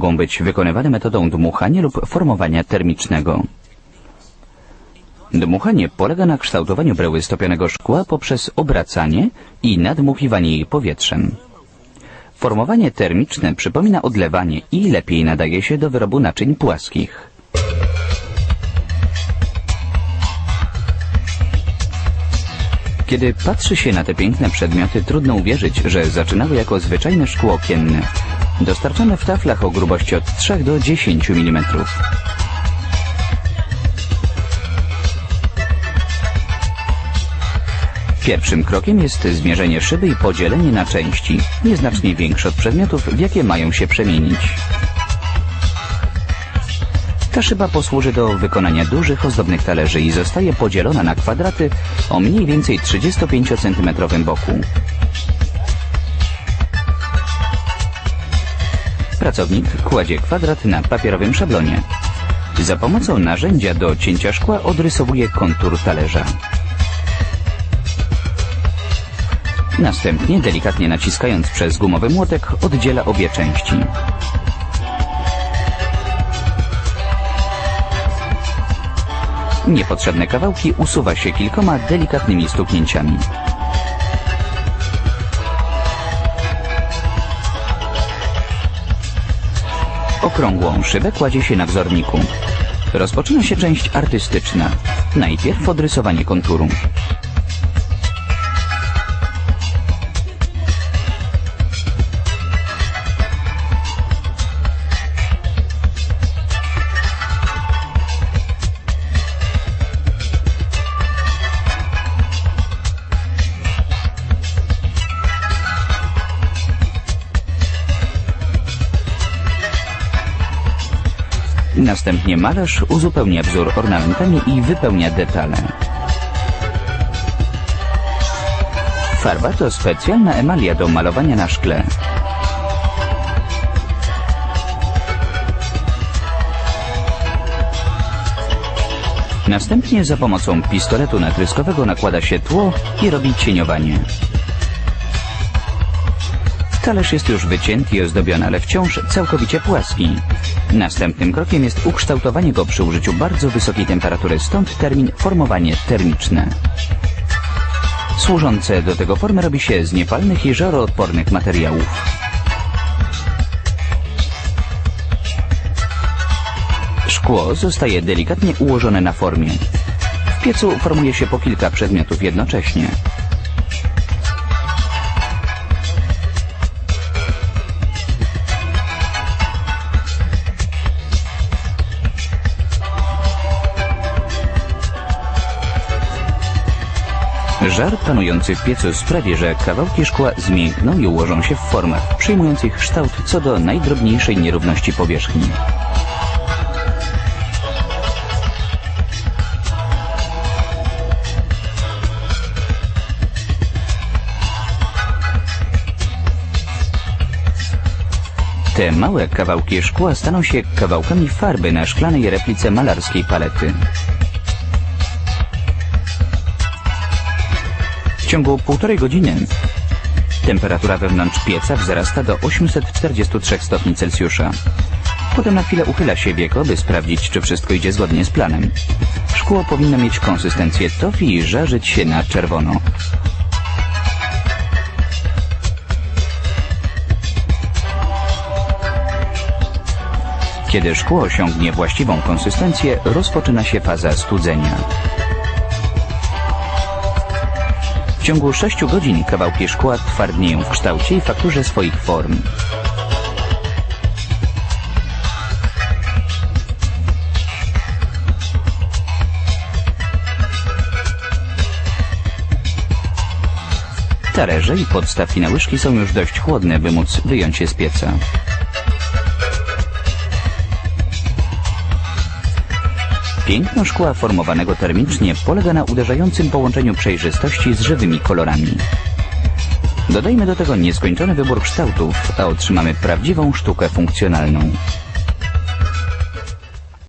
mogą być wykonywane metodą dmuchania lub formowania termicznego. Dmuchanie polega na kształtowaniu bryły stopionego szkła poprzez obracanie i nadmuchiwanie jej powietrzem. Formowanie termiczne przypomina odlewanie i lepiej nadaje się do wyrobu naczyń płaskich. Kiedy patrzy się na te piękne przedmioty, trudno uwierzyć, że zaczynały jako zwyczajne szkło okienne, dostarczane w taflach o grubości od 3 do 10 mm. Pierwszym krokiem jest zmierzenie szyby i podzielenie na części, nieznacznie większe od przedmiotów, w jakie mają się przemienić. Ta szyba posłuży do wykonania dużych, ozdobnych talerzy i zostaje podzielona na kwadraty o mniej więcej 35 cm boku. Pracownik kładzie kwadrat na papierowym szablonie. Za pomocą narzędzia do cięcia szkła odrysowuje kontur talerza. Następnie, delikatnie naciskając przez gumowy młotek, oddziela obie części. Niepotrzebne kawałki usuwa się kilkoma delikatnymi stuknięciami. Okrągłą szybę kładzie się na wzorniku. Rozpoczyna się część artystyczna. Najpierw odrysowanie konturu. Następnie malarz uzupełnia wzór ornamentami i wypełnia detale. Farba to specjalna emalia do malowania na szkle. Następnie za pomocą pistoletu natryskowego nakłada się tło i robi cieniowanie. Talerz jest już wycięty i ozdobiony, ale wciąż całkowicie płaski. Następnym krokiem jest ukształtowanie go przy użyciu bardzo wysokiej temperatury, stąd termin formowanie termiczne. Służące do tego formy robi się z niepalnych i żaroodpornych materiałów. Szkło zostaje delikatnie ułożone na formie. W piecu formuje się po kilka przedmiotów jednocześnie. Żar panujący w piecu sprawi, że kawałki szkła zmiękną i ułożą się w formach, przyjmujących kształt co do najdrobniejszej nierówności powierzchni. Te małe kawałki szkła staną się kawałkami farby na szklanej replice malarskiej palety. Ciągu półtorej godziny temperatura wewnątrz pieca wzrasta do 843 stopni Celsjusza. Potem na chwilę uchyla się wieko, by sprawdzić, czy wszystko idzie zgodnie z planem. Szkło powinno mieć konsystencję tofi i żarzyć się na czerwono. Kiedy szkło osiągnie właściwą konsystencję, rozpoczyna się faza studzenia. W ciągu 6 godzin kawałki szkła twardnieją w kształcie i fakturze swoich form. Talerze i podstawki na łyżki są już dość chłodne, by móc wyjąć je z pieca. Piękno szkła formowanego termicznie polega na uderzającym połączeniu przejrzystości z żywymi kolorami. Dodajmy do tego nieskończony wybór kształtów, a otrzymamy prawdziwą sztukę funkcjonalną.